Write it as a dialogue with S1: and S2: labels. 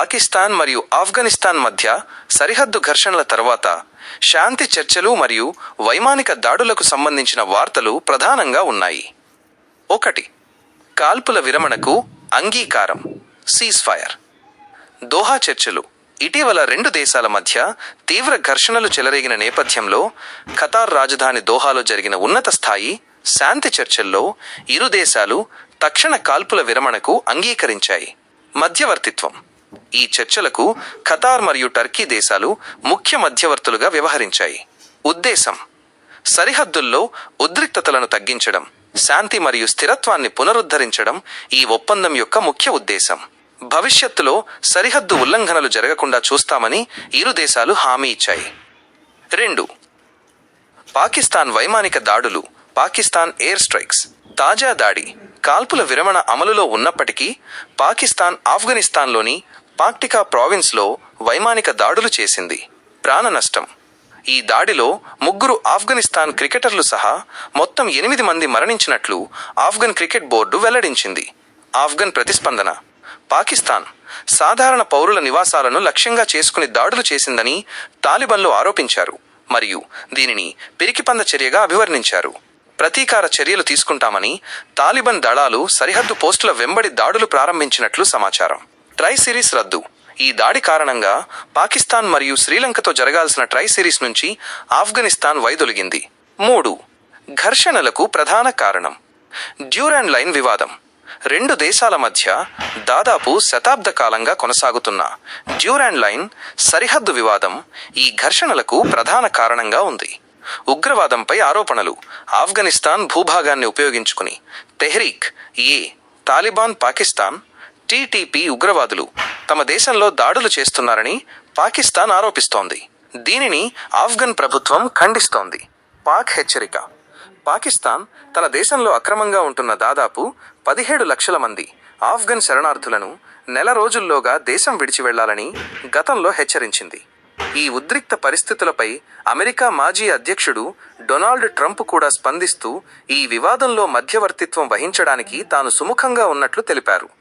S1: పాకిస్తాన్ మరియు ఆఫ్ఘనిస్తాన్ మధ్య సరిహద్దు ఘర్షణల తర్వాత శాంతి చర్చలు మరియు వైమానిక దాడులకు సంబంధించిన వార్తలు ప్రధానంగా ఉన్నాయి. ఒకటి కాల్పుల విరమణకు అంగీకారం సీజ్ ఫైర్ దోహా చర్చలు ఇటీవల రెండు దేశాల మధ్య తీవ్ర ఘర్షణలు చెలరేగిన నేపథ్యంలో ఖతార్ రాజధాని దోహాలో జరిగిన ఉన్నత స్థాయి శాంతి చర్చల్లో ఇరు దేశాలు తక్షణ కాల్పుల విరమణకు అంగీకరించాయి. మధ్యవర్తిత్వం. ఈ చర్చలకు ఖతార్ మరియు టర్కీ దేశాలు ముఖ్య మధ్యవర్తులుగా వ్యవహరించాయి. ఉద్దేశం సరిహద్దుల్లో ఉద్రిక్తతలను తగ్గించడం శాంతి మరియు స్థిరత్వాన్ని పునరుద్ధరించడం ఈ ఒప్పందం యొక్క ముఖ్య ఉద్దేశం. భవిష్యత్తులో సరిహద్దు ఉల్లంఘనలు జరగకుండా చూస్తామని ఇరు దేశాలు హామీ ఇచ్చాయి. రెండు పాకిస్తాన్ వైమానిక దాడులు పాకిస్తాన్ ఎయిర్ స్ట్రైక్స్ తాజా దాడి కాల్పుల విరమణ అమలులో ఉన్నప్పటికీ పాకిస్తాన్ ఆఫ్ఘనిస్తాన్లోని పాక్టికా ప్రావిన్స్లో వైమానిక దాడులు చేసింది. ప్రాణ నష్టం. ఈ దాడిలో ముగ్గురు ఆఫ్ఘనిస్తాన్ క్రికెటర్లు సహా మొత్తం ఎనిమిది మంది మరణించినట్లు ఆఫ్ఘన్ క్రికెట్ బోర్డు వెల్లడించింది. ఆఫ్ఘన్ ప్రతిస్పందన. పాకిస్తాన్ సాధారణ పౌరుల నివాసాలను లక్ష్యంగా చేసుకుని దాడులు చేసిందని తాలిబన్లు ఆరోపించారు. మరియు దీనిని పిరికిపంద చర్యగా అభివర్ణించారు. ప్రతీకార చర్యలు తీసుకుంటామని తాలిబన్ దళాలు సరిహద్దు పోస్టుల వెంబడి దాడులు ప్రారంభించినట్లు సమాచారం. ట్రై సిరీస్ రద్దు. ఈ దాడి కారణంగా పాకిస్తాన్ మరియు శ్రీలంకతో జరగాల్సిన ట్రై సిరీస్ నుంచి ఆఫ్ఘనిస్తాన్ వైదొలిగింది. మూడు. ఘర్షణలకు ప్రధాన కారణం. డ్యూరాన్ లైన్ వివాదం. రెండు దేశాల మధ్య దాదాపు శతాబ్ద కాలంగా కొనసాగుతున్న డ్యూరాన్ లైన్ సరిహద్దు వివాదం ఈ ఘర్షణలకు ప్రధాన కారణంగా ఉంది. ఉగ్రవాదంపై ఆరోపణలు. ఆఫ్ఘనిస్తాన్ భూభాగాన్ని ఉపయోగించుకుని. తెహ్రీక్ ఏ తాలిబాన్ పాకిస్తాన్ టీటీపీ ఉగ్రవాదులు తమ దేశంలో దాడులు చేస్తున్నారని పాకిస్తాన్ ఆరోపిస్తోంది. దీనిని ఆఫ్ఘన్ ప్రభుత్వం ఖండిస్తోంది. పాక్ హెచ్చరిక. పాకిస్తాన్ తన దేశంలో అక్రమంగా ఉంటున్న దాదాపు పదిహేడు లక్షల మంది ఆఫ్ఘన్ శరణార్థులను నెల రోజుల్లోగా దేశం విడిచి వెళ్ళాలని గతంలో హెచ్చరించింది. ఈ ఉద్రిక్త పరిస్థితులపై అమెరికా మాజీ అధ్యక్షుడు డొనాల్డ్ ట్రంప్ కూడా స్పందిస్తూ ఈ వివాదంలో మధ్యవర్తిత్వం వహించడానికి తాను సుముఖంగా ఉన్నట్లు తెలిపారు.